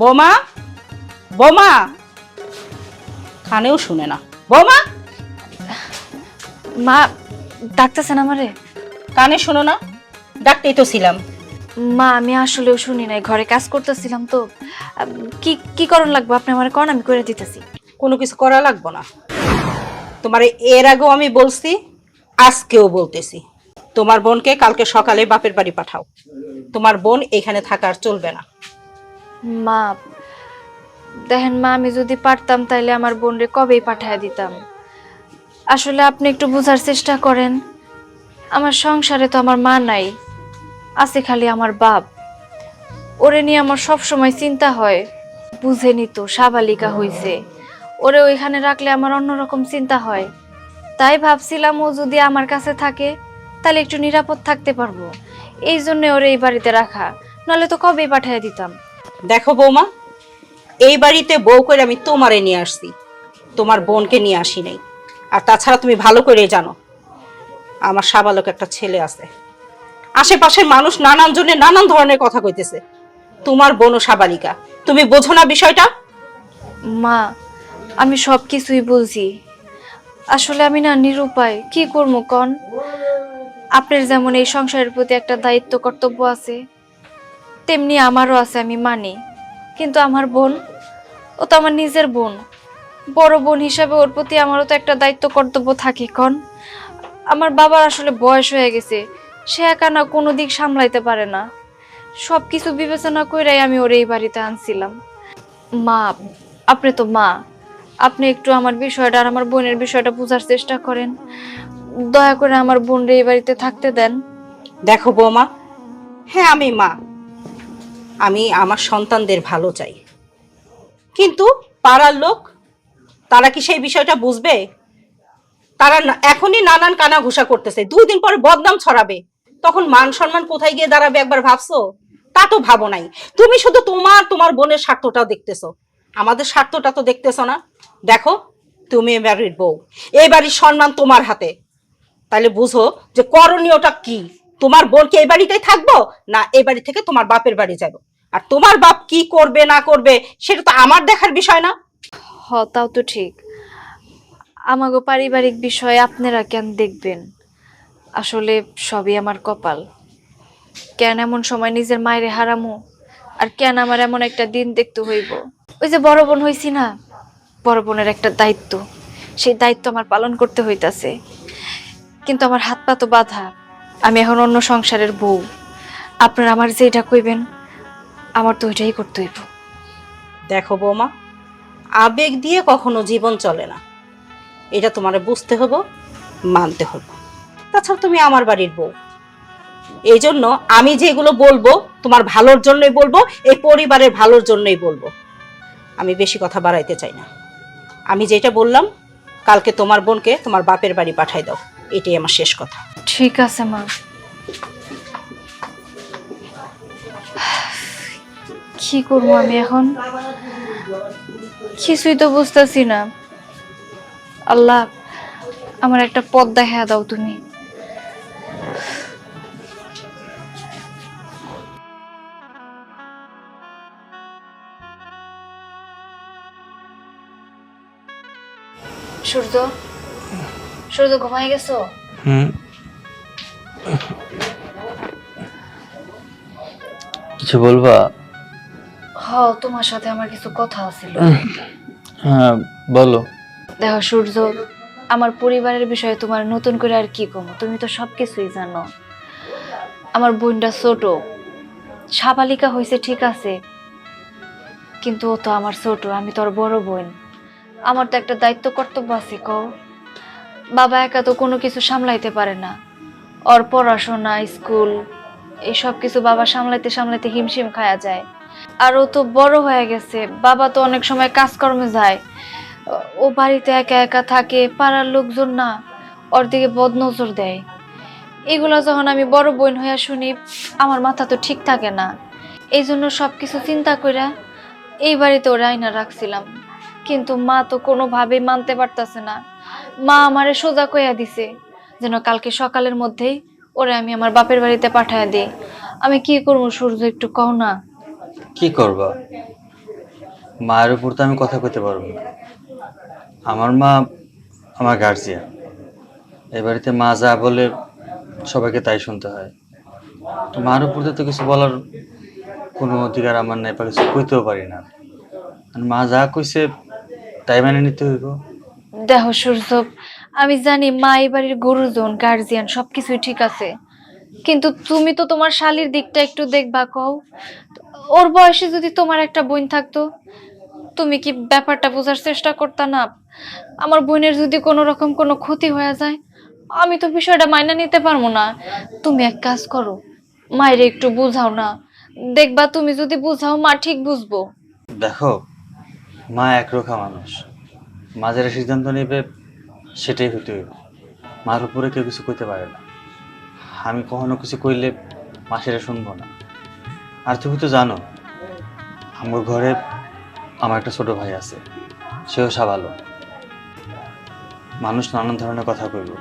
বোমা? বোমা? কানেও শুনে না। বোমা? মা ডাকতেছেন আমারে? কানে শোনো না ডাকতেই তো ছিলাম। মা আমি আসলেও শুনি নাই ঘরে কাজ করতেছিলাম তো। আম, কি কি করণ লাগবে? আপনি আমার কন আমি করে দিতেছি। কোনো কিছু করা লাগবো না। তোমার এর আগেও আমি বলছি আজকেও বলতেছি। তোমার বোনকে কালকে সকালে বাপের বাড়ি পাঠাও। তোমার বোন এখানে থাকার চলবে না। মা, দেখেন মা, আমি যদি পারতাম তাইলে আমার বোনরে কবেই পাঠায় দিতাম। আসলে আপনি একটু বোঝার চেষ্টা করেন, আমার সংসারে তো আমার মা নাই, আছে খালি আমার বাপ। ওরে নিয়ে আমার সব সময় চিন্তা হয় বুঝেনি তো, সাবালিকা হইছে। ওরে ওইখানে রাখলে আমার অন্যরকম চিন্তা হয়। তাই ভাবছিলাম ও যদি আমার কাছে থাকে তাহলে একটু নিরাপদ থাকতে পারব। এই জন্য ওরে এই বাড়িতে রাখা, নাহলে তো কবেই পাঠিয়ে দিতাম। দেখো বৌমা, এই বাড়িতে বউ করে আমি তোমারে নিয়ে আসছি, তোমার বোনকে নিয়ে আসি নাই। আর তাছাড়া তুমি ভালো করে জানো, আমার সাবালক একটা ছেলে আছে। আশেপাশের মানুষ নানান জনে নানান ধরনের কথা কইতেছে। তোমার বোনও সাবালিকা, তুমি বোঝো না বিষয়টা? মা, আমি সব কিছুই বুঝি। আসলে আমি না নিরুপায়, কি করব কন? আপনার যেমন এই সংসারের প্রতি একটা দায়িত্ব কর্তব্য আছে তেমনি আমারও আছে, আমি মানি। কিন্তু আমার বোন, ও তো আমার নিজের বোন। বড় বোন হিসাবে ওর প্রতি আমারও তো একটা দায়িত্ব, কর্তব্য থাকে, কন। আমার বাবার আসলে বয়স হয়ে গেছে, সে একা না, কোনো দিক সামলাইতে পারে না। সব কিছু বিবেচনা কইরাই আমি ওর এই বাড়িতে আনছিলাম। মা, আপনি তো মা। আপনি একটু আমার বিষয়টা আর আমার বোনের বিষয়টা বোঝার চেষ্টা করেন। দয়া করে আমার বোন এই বাড়িতে থাকতে দেন। দেখো বৌমা হ্যাঁ আমি মা। আমি আমার সন্তানদের ভালো চাই। কিন্তু পাড়ার লোক, তারা কি সেই বিষয়টা বুঝবে? তারা এখনই নানান কানা ঘুষা করতেছে। দুই দিন পরে বদনাম ছড়াবে। তখন মান সম্মান কোথায় গিয়ে দাঁড়াবে একবার ভাবছ? তা তো ভাবো নাই। তুমি শুধু তোমার তোমার বোনের স্বার্থটাও দেখতেছো। আমাদের স্বার্থটা তো দেখতেছো না। দেখো, তুমি এ বাড়ির বউ বাড়ির সম্মান তোমার হাতে। তাহলে বুঝো যে করণীয়টা কি। তোমার বোন কি এই বাড়িতেই থাকব? না, এই বাড়ি থেকে তোমার বাপের বাড়ি যাব। আর তোমার বাপ কি করবে, না করবে, সেটা তো আমার দেখার বিষয় না। হ, তাও তো ঠিক। আমাগো পারিবারিক বিষয় আপনারা কেন দেখবেন? আসলে সবই আমার কপাল। কেন এমন সময় নিজের মায়ের হারামো? আর কেন আমার এমন একটা দিন দেখতে হইব? ওই যে বড় বোন হইছি না? বড় বোনের একটা দায়িত্ব। সেই দায়িত্ব আমার পালন করতে হইতাছে। কিন্তু আমার হাত পা তো বাধা। আমি এখন অন্য সংসারের বউ। আপনারা আমার যেটা কইবেন, আমার তো ওইটাই করতে হইব। দেখো বৌমা, আবেগ দিয়ে কখনো জীবন চলে না। এটা তোমার বুঝতে হব মানতে হব তাছাড়া তুমি আমার বাড়ির বউ। এই জন্য আমি যেগুলো বলব, তোমার ভালোর জন্যই বলব, এই পরিবারের ভালোর জন্যই বলব। আমি বেশি কথা বাড়াইতে চাই না। আমি যেটা বললাম, কালকে তোমার বোনকে তোমার বাপের বাড়ি পাঠাই দাও। এটাই আমার শেষ কথা। ঠিক আছে, মা। কি করব আমি এখন? কিছুই তো বুঝতেছি না। আল্লাহ, আমার একটা পথ দেখা দাও তুমি। সূর্য? সূর্য, ঘুমাই গেছো? হুম। কিছু বলবা? হ তোমার সাথে আমার কিছু কথা আছিল। হ্যাঁ বলো। দেখো সূর্য আমার পরিবারের বিষয়ে তোমার নতুন করে আর কি কমো? তুমি তো সব কিছুই জানো। আমার বোনটা ছোট। সাবালিকা হয়েছে ঠিক আছে। কিন্তু ও তো আমার ছোট আমি তোর বড় বোন। আমার তো একটা দায়িত্ব কর্তব্য আছে কও। বাবা একা তো কোনো কিছু সামলাইতে পারে না। ওর পড়াশোনা, স্কুল এই সব কিছু বাবা সামলাইতে সামলাইতে হিমশিম খায়া যায়। আর ও তো বড় হয়ে গেছে, বাবা তো অনেক সময় কাজকর্মে যায়। ও বাড়িতে একা একা থাকে, পাড়ার লোকজন না, ওর দিকে বদনজর দেয়। এগুলো যখন আমি বড় বোন হইয়া শুনি, আমার মাথা তো ঠিক থাকে না। এই জন্য সব কিছু চিন্তা কইরা এই বাড়িতে ওরা আইনা রাখছিলাম। কিন্তু মা তো কোনোভাবেই মানতে পারতাছে না। মা আমারে সোজা কইয়া দিছে। যেন কালকে সকালের মধ্যেই ওরে আমি আমার বাপের বাড়িতে পাঠায় দিই। আমি কি করব সূর্য একটু কও না। কি করবা? মায়ের উপর তো আমি কথা কইতে পারব না। আমার মা আমার গার্জিয়ান এ বাড়িতে মা যা বলে সবাইকে তাই শুনতে হয়। তো মার উপর তো কিছু বলার কোনো অধিকার আমার নাই কিছু কইতেও পারি না। মা যা কইছে তাই মেনে নিতে হইব। দেখো সূর্য আমি জানি মা এই বাড়ির গুরুজন গার্জিয়ান সবকিছুই ঠিক আছে। কিন্তু তুমি তো তোমার শালির দিকটা একটু দেখবা, কও। ওর বয়সে যদি তোমার একটা বোন থাকতো, তুমি কি ব্যাপারটা বোঝার চেষ্টা করতা না? আমার বোনের যদি কোনো রকম কোনো ক্ষতি হয়ে যায়, আমি তো বিষয়টা মাইনা নিতে পারব না। তুমি এক কাজ করো, মায়ের একটু বুঝাও না। দেখবা তুমি যদি বুঝাও, মা ঠিক বুঝব। দেখো, মা একরোখা মানুষ। মা যেটা সিদ্ধান্ত নেবে সেটাই হতে হইব। মার উপরে কেউ কিছু কইতে পারে না। আমি কখনো কিছু কইলে মা সেটা শুনব না। আর তুমি তো জানো, আমার ঘরে আমার একটা ছোট ভাই আছে। সেও সাবালো মানুষ নানান ধরনের কথা কইব।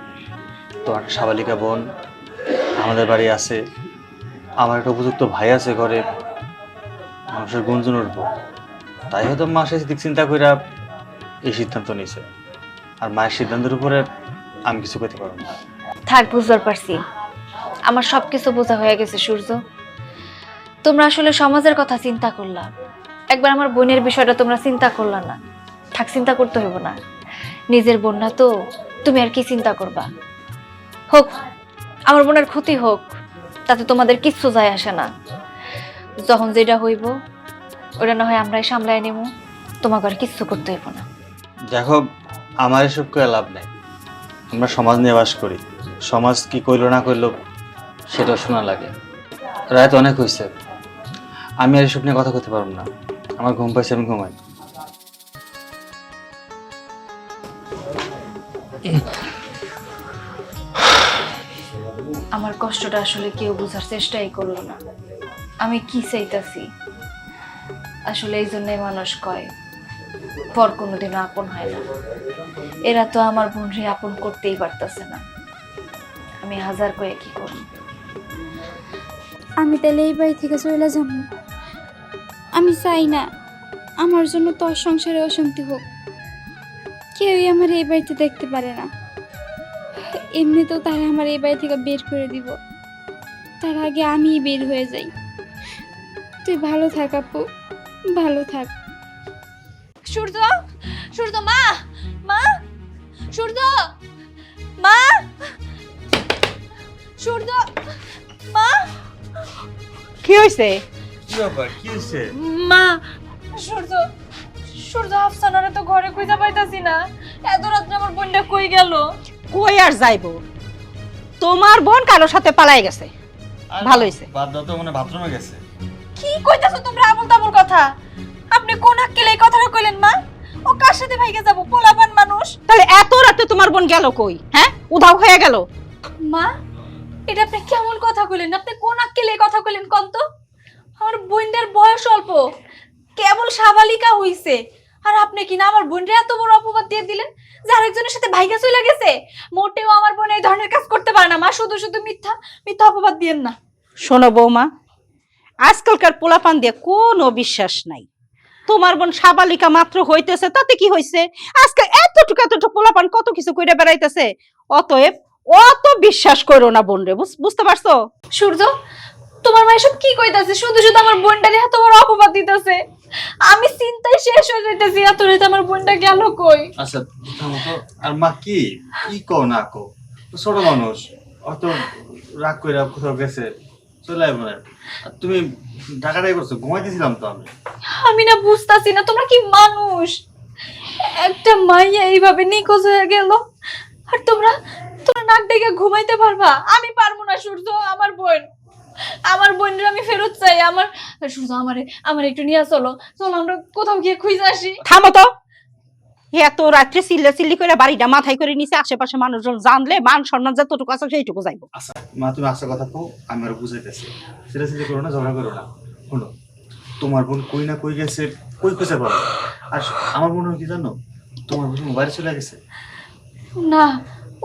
তোমার একটা সাবালিকা বোন আমাদের বাড়ি আছে। আমার একটা উপযুক্ত ভাই আছে ঘরে। মানুষের গুঞ্জন উঠবো। তাই হয়তো মা সে দিক চিন্তা কইরা এই সিদ্ধান্ত নিছে। আর মায়ের সিদ্ধান্তের উপরে আমি কিছু করতে পারব না। থাক বুঝতে পারছি। আমার সবকিছু বোঝা হয়ে গেছে সূর্য। তোমরা আসলে সমাজের কথা চিন্তা করলা। একবার আমার বোনের বিষয়টা তোমরা চিন্তা করলা না। থাক চিন্তা করতে হইব না। নিজের বোন না তো তুমি আর কি চিন্তা করবা? হোক আমার বোনের ক্ষতি হোক তাতে তোমাদের কিচ্ছু যায় আসে না। যখন যেটা হইব ওটা না হয় আমরাই সামলায় নেব তোমাকে আর কিচ্ছু করতে হইব না। দেখো আমার এসব করে লাভ নাই। আমরা সমাজ নিয়ে বাস করি। সমাজ কি কইলো না কইলো সেটা শোনা লাগে। রাত অনেক হয়েছে আমি আর এসব নিয়ে কথা করতে পারব না। আমার ঘুম পাইছে, আমি ঘুমাই। আমার কষ্টটা আসলে কেউ বোঝার চেষ্টাই করল না। আমি কি চাইতাছি? আসলে এই জন্যই মানুষ কয়, পর কোনোদিনও আপন হয় না। এরা তো আমার বোনরে আপন করতেই পারতাছে না। আমি হাজার কয়ে কি করব? আমি তাহলে এই বাড়ি থেকে চলে যাব। আমি চাই না আমার জন্য তোর সংসারে অশান্তি হোক। কেউই আমার এই বাড়িতে দেখতে পারে না। এমনিতেও তারা আমার এই বাড়ি থেকে বের করে দিব। তার আগে আমিই বের হয়ে যাই। তুই ভালো থাক আপু ভালো থাক। সূর্য সূর্য মা মা। সূর্য মা! সূর্য মা! কি হয়েছে কি ব্যাপার? কি হয়েছে মা! সূর্য সূর্য আফসানারে তো ঘরে খুঁজে পাইতাছি না। এত রাত্রে আমার বোনটা কই গেল? কই আর যাইবো? তোমার বোন কারোর সাথে পালাই গেছে। ভালো হইছে। বাদ দাও তো মানে বাথরুমে গেছে। কি কইতাছো তোমরা? আবল তাবল কথা। আপনি কোন আক্কেলে এই কথাটা কইলেন মা? কার ভাইগে যাব পোলাপান মানুষ। তাহলে এত রাতে তোমার বোন গেল কই? হ্যাঁ? উধাও হয়ে গেল? মা এটা আপনি কেমন কথা কইলেন? আপনি কোন আক্কেলে কথা কইলেন কোন তো? আমার বোনদের বয়স অল্প কেবল সাবালিকা হইছে। আর আপনি কি না আমার বোনরে এত বড় অপবাদ দিয়ে দিলেন যে আরেকজনের সাথে ভাইগা চলে গেছে? মোটেও আমার বোন এই ধরনের কাজ করতে পারে না। মা শুধু শুধু মিথ্যা মিথ্যা অপবাদ দিয়েন না। শোনো বৌমা আজকালকার পোলাপান দিয়ে কোনো বিশ্বাস নাই। তোমার বোন সাবালিকা মাত্র হইতেছে তাতে কি হইছে? আজকে এতটুকু এতটুকু পোলাপান কত কিছু কইরে বেড়াইতেছে? অতএব অত বিশ্বাস করো না বোন রে বুঝতে পারছ? সূর্য তোমার মা এসব কি কইতাছে? শুধু শুধু আমার বোনটারে এত বড় অপবাদ দিতেছে। আমি চিন্তায় শেষ হয়ে যাইতেছি এত রাতে আমার বোনটা গেল কই? আচ্ছা থামো তো। আর মা কি? কি কও না কো তো ছোট মানুষ অত রাগ কইরা কোথাও গেছে? চলে আইবো না আর তুমি ঢাকাটাই করছ ঘুমাইতেছিলাম তো আমি। আমি না বুঝতাছি না তোমরা কি মানুষ? একটা মাইয়া এইভাবে নিখোঁজ হয়ে গেল। আর তোমরা তোমরা নাক ডেকে ঘুমাইতে পারবা? আমি পারব না সূর্য আমার বোন। আমার বোনের আমি ফেরত চাই আমার সূর্য আমারে আমার একটু নিয়ে চলো। চলো আমরা কোথাও গিয়ে খুঁজে আসি। থামো তো! এত রাত্রে চিল্লা চিল্লি করে বাড়িটা মাথায় করে নিচে আশেপাশে মানুষজন জানলে মান সম্মান যতটুকু আছে সেইটুকু যাইবো। আচ্ছা মা তুমি আসার কথা কও আমি আর বুঝাইতেছি। সেটা সেটা করো না ঝগড়া করো না। শোনো তোমার বোন কই না কই গেছে কই খুঁজে পাবো? আর আমার বোন কি জানো তোমার বোন মোবাইল চলে গেছে। না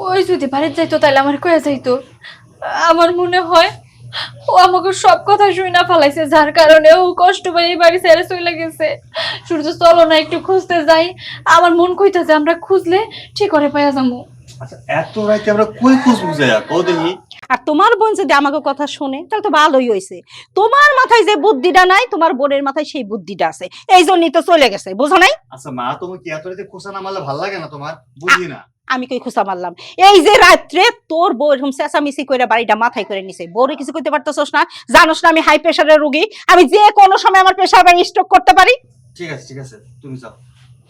ওই যদি বাড়িতে যাইতো তাহলে আমার কয়ে যাইতো। আমার মনে হয় ও আমাকে সব কথা শুই না ফেলাইছে, যার কারণে ও কষ্ট এই বাড়ি ছেড়ে চলে গেছে। সূর্য, চলো না, একটু খুঁজতে যাই। আমার মন কইতেছে আমরা খুঁজলে ঠিক করে পাইয়া যাব আচ্ছা এত রাইতে আমরা কই খুঁজবো যাই কও দেখি। আর তোমার বোন যদি আমাকে কথা শুনে তাহলে তো ভালোই হয়েছে তোমার মাথায় যে বুদ্ধিটা নাই তোমার বোনের মাথায় সেই বুদ্ধিটা আছে। এই জন্যই তো চলে গেছে বুঝো নাই? আচ্ছা মা তুমি কি এত খোসা না মারলে ভালো লাগে না তোমার? বুঝি না। আমি কই খোসা মারলাম। এই যে রাত্রে তোর বউ এরকম চেঁচামেচি করে বাড়িটা মাথায় করে নিছে। বউরে কিছু করতে পারতেছস না? জানোস না আমি হাই প্রেশারের রোগী। আমি যে কোনো সময় আমার প্রেশার বাড়ি স্ট্রোক করতে পারি? ঠিক আছে ঠিক আছে তুমি যাও।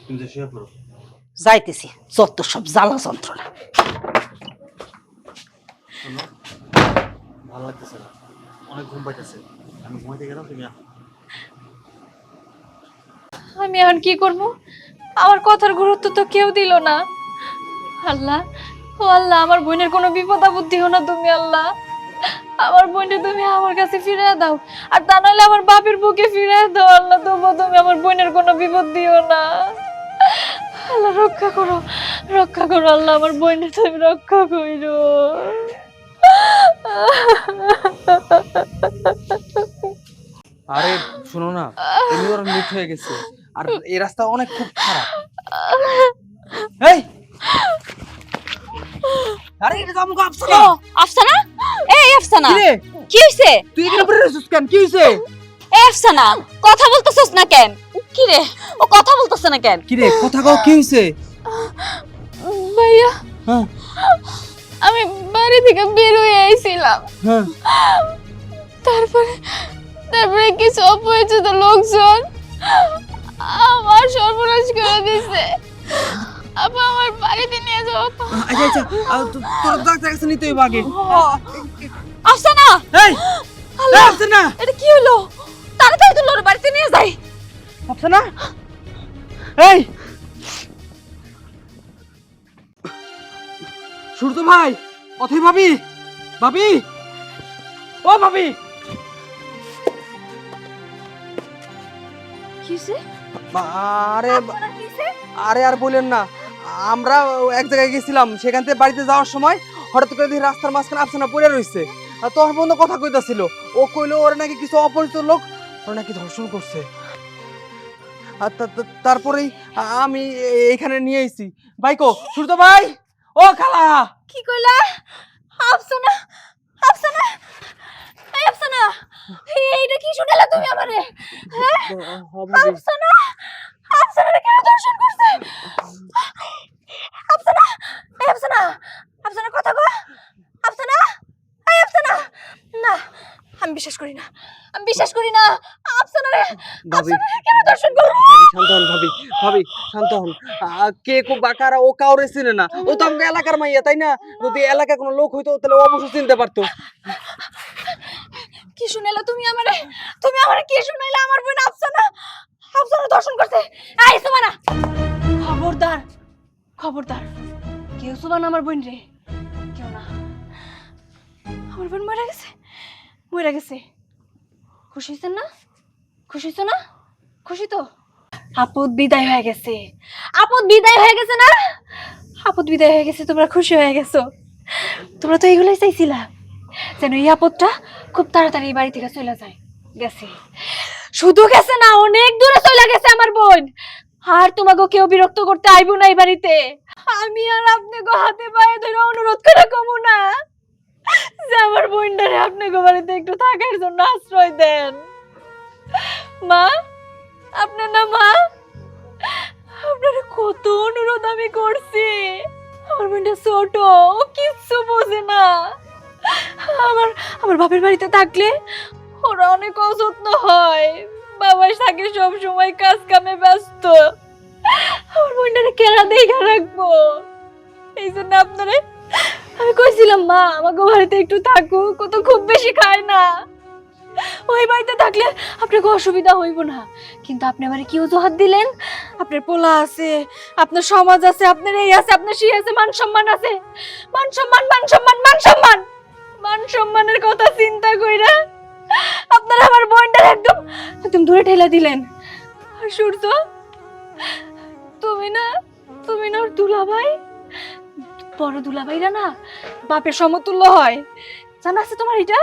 তুমি যে শুয়ে পড়ো। যাইতেছি। যত সব জ্বালা যন্ত্রণা। ভালো লাগতেছে না। অনেক ঘুম পাইতেছে। আমি ঘুমাইতে গেলাম, তুমি আমি এখন কি করব? আমার কথার গুরুত্ব তো কেউ দিল না। আল্লাহ, ও আল্লাহ, আমার বোনের কোনো বিপদ আপদ দিও না তুমি, আল্লাহ। আমার বোনটা তুমি আমার কাছে ফিরে দাও। আর তা নাহলে আমার বাপের বুকে ফিরে দাও, আল্লাহ। তবু তুমি আমার বোনের কোনো বিপদ দিও না। আল্লাহ, রক্ষা করো। রক্ষা করো, আল্লাহ। আমার বোনের তুমি রক্ষা করো আরে শোনো না এমনি ওরা লেট হয়ে গেছে। আর এই রাস্তা অনেক খুব খারাপ। এই! আরে এটা তো আমাকে আফসানা আফসানা? এই আফসানা। কি হইছে? তুই এখানে পড়ে রয়েছিস কেন? কি হয়েছে এই আফসানা কথা বলতেছস না কেন? কি রে? ও কথা বলতেছ না কেন? কি রে কথা কও কি হয়েছে ভাইয়া। হ্যাঁ? আমি বাড়ি থেকে বের হয়ে আইছিলাম। হ্যাঁ। তারপরে তারপরে কিছু অপরিচিত লোকজন আমার সর্বনাশ করে দিছে। আপা আমার বাড়িতে নিয়ে যাও আপা। আচ্ছা আচ্ছা তোর ডাক্তার কাছে নিতে হইব আগে। আফসানা এই এই আফসানা এটা কি হলো? তাড়াতাড়ি তো লোর বাড়িতে নিয়ে যাই। আফসানা এই সূর্য ভাই অথই ভাবি ভাবি। ও ভাবি। কিসে আরে আরে আর বলেন না আমরা এক জায়গায় গেছিলাম সেখান থেকে বাড়িতে যাওয়ার সময় হঠাৎ করে দেখি রাস্তার মাঝখানে আফসানা পড়ে রইছে। আর তখন পর্যন্ত কথা কইতাছিল। ও কইলো ওর নাকি কিছু অপরিচিত লোক ওর নাকি ধর্ষণ করছে। আর তারপরেই আমি এ- এইখানে নিয়ে এসেছি ভাইকো সূর্য ভাই। ও খালা! কি কইলা? আফসানা আফসানা এই আফসানা এই এইটা কি শুনালা তুমি আমারে? হ্যাঁ? আফসানা আফসানা কেন দর্শন করছে? আফসানা এই আফসানা আফসানা কথা কো আফসানা আফসানা না আমি বিশ্বাস করি না আমি বিশ্বাস করি না আফসানা রে ভাবি কেন দর্শন করবে? শান্ত হন ভাবি ভাবি শান্ত হন। কে কো বাকারা ও কাউরে চিনে না। ও তো আমাকে এলাকার মাইয়া তাই না? যদি এলাকায় কোনো লোক হইতো তাহলে ও অবশ্যই চিনতে পারতো। কি শুনাইলা তুমি আমারে? তুমি আমারে কি শুনাইলা আমার বোন আফসানা? আফসানা দর্শন করছে। এই সুমানা খবরদার খবরদার। কেউ সুমান আমার বোন রে। আমার বোন মরে গেছে? মরে গেছে। খুশি না? খুশি না? খুশি তো? আপদ বিদায় হয়ে গেছে। আপদ বিদায় হয়ে গেছে না? আপদ বিদায় হয়ে গেছে, তোমরা খুশি হয়ে গেছো। তোমরা তো এগুলোই চাইছিলা। যেন এই আপদটা খুব তাড়াতাড়ি বাড়ি থেকে চলে যায়। গেছে। শুধু গেছে না, অনেক দূরে চলে গেছে আমার বোন। আর তোমাকে কেউ বিরক্ত করতে আইব না এই বাড়িতে। আমি আর আপনাকে হাতে পায়ে ধরে অনুরোধ করে কমু না। যে আমার বোনটারে আপনাকে বাড়িতে একটু থাকার জন্য আশ্রয় দেন। মা, আপনার না মা? আপনার কত অনুরোধ আমি করছি। আমার বোনটা ছোট কিচ্ছু বোঝে না। আমার আমার বাপের বাড়িতে থাকলে ওরা অনেক অযত্ন হয়। বাবার থাকে সব সময় কাজ কামে ব্যস্ত। আমার বোনটারে কেনা দেখা রাখব। এই জন্য আপনারে আমি কইছিলাম, মা আমাকে বাড়িতে একটু থাকুক, ও তো খুব বেশি খায় না। ওই বাড়িতে থাকলে আপনাকে অসুবিধা হইব না। কিন্তু আপনি আমার কি অজুহাত দিলেন? আপনার পোলা আছে, আপনার সমাজ আছে, আপনার এই আছে, আপনার সেই আছে, মান সম্মান আছে। মান সম্মান মান সম্মান মান সম্মান, মান সম্মানের কথা চিন্তা কইরা আপনারা আমার বোনটার একদম একদম দূরে ঠেলা দিলেন। আর সূর্য, তুমি না তুমি না ওর দুলাভাই? বড় দুলাভাইরা না বাপের সমতুল্য হয়। জানা আছে তোমার এটা?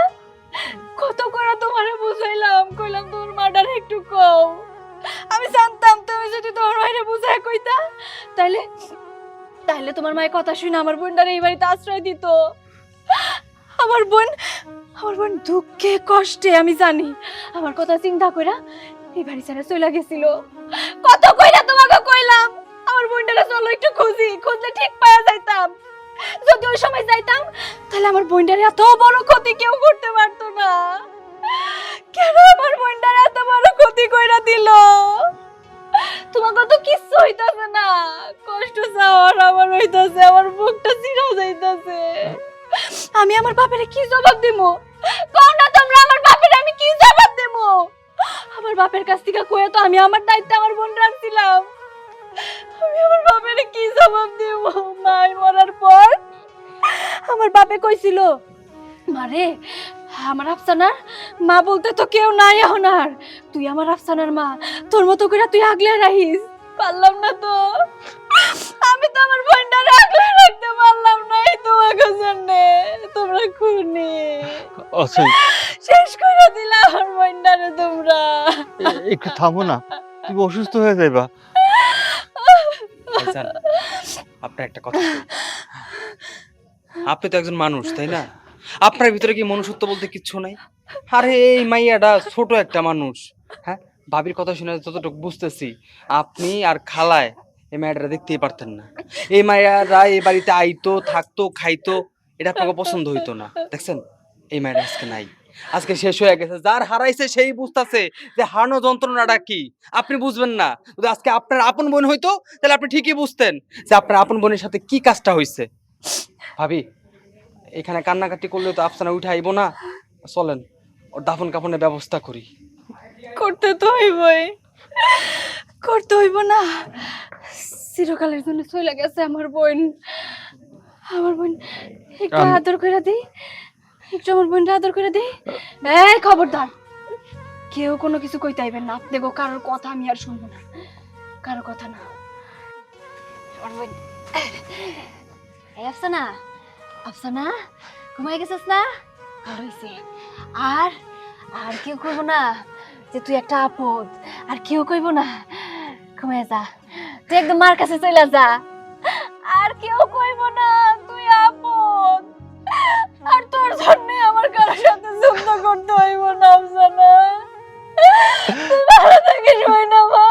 কত করে তোমারে বুঝাইলাম, কইলাম তোর মাটার একটু কও। আমি জানতাম তুমি যদি তোমার মায়ের বুঝায় কইতা, তাইলে তাইলে তোমার মায়ের কথা শুনে আমার বোনটার এই বাড়িতে আশ্রয় দিত। আমার বোন আমার বোন দুঃখে, কষ্টে, আমি জানি। আমার কথা চিন্তা কইরা এই বাড়ি ছেড়ে চলে গেছিল। কত কইরা তোমাকে কইলাম? বোনটারে চলো, একটু খুঁজি। খুঁজলে ঠিক পাওয়া যাইতাম। যদি ওই সময় যাইতাম, তাহলে আমার বোনটার এত বড় ক্ষতি কেউ করতে পারতো না। কেন আমার বোনটার এত বড় ক্ষতি কইরা দিল? তোমাকে তো কিচ্ছু হইতাছে না। কষ্ট যাওয়ার আমার হইতাছে, আমার বুকটা চিরা যাইতাছে। আমি আমার বাপেরে কি জবাব দেবো কও না তোমরা, আমার বাপের আমি কি জবাব দেবো আমার বাপের কাছ থেকে কয়ে তো আমি আমার দায়িত্ব আমার বোন রাখছিলাম আমি আমার বাপের কি জবাব দেব? মাই মরার পর? আমার বাপে কইছিল মারে আমার আফসানার মা বলতে তো কেউ নাই এখন আর। তুই আমার আফসানার মা তোর মতো করে তুই আগলে রাখিস। পারলাম না তো। আমি তো আমার বোনটা আগলে রাখতে পারলাম না এই তোমাকে জন্য। তোমরা খুনি। শেষ করে দিলা আমার বোনটারে তোমরা। একটু থামো না। তুমি অসুস্থ হয়ে যাইবা। ভাইজান, আপনার একটা কথা আপনি তো একজন মানুষ তাই না? আপনার ভিতরে কি মনুষ্যত্ব বলতে কিচ্ছু নাই? আরে এই মাইয়াটা ছোট একটা মানুষ। হ্যাঁ ভাবির কথা শুনে যতটুকু বুঝতেছি আপনি আর খালায় এই মাইয়াটা দেখতেই পারতেন না। এই মাইয়ারা এই বাড়িতে আইতো থাকতো খাইতো এটা আপনাকে পছন্দ হইতো না। দেখছেন? এই মায়ের আজকে নাই। আজকে শেষ হয়ে গেছে। যার হারাইছে সেই বুঝতাছে যে হারানো যন্ত্রণাটা কি। আপনি বুঝবেন না। যদি আজকে আপনার আপন বোন হইতো তাহলে আপনি ঠিকই বুঝতেন যে আপনার আপন বোনের সাথে কি কাজটা হয়েছে ভাবি এখানে কান্নাকাটি করলে তো আফসানা উঠে আইবো না। চলেন ওর দাফন কাফনের ব্যবস্থা করি। করতে তো হইবই। করতে হইব না। চিরকালের জন্য চলে গেছে আমার বোন। আমার বোন একটু আদর করে দিই। একটু আমার আদর করে দিই এই খবরদার। কেউ কোনো কিছু কইতে আইবেন না। দেখো, কারোর কথা আমি আর শুনব না। কারোর কথা না। আমার বোন। আফসানা। আফসানা, ঘুমাই গেছিস না? হয়েছে আর আর কেউ কইব না যে তুই একটা আপদ। আর কেউ কইব না, ঘুমায় যা। তুই একদম মার কাছে চলে যা। আর কেউ কইব না। আমার কারোর সাথে যুদ্ধ করতে হইব না আফসানা। ভালো থাকিস না মা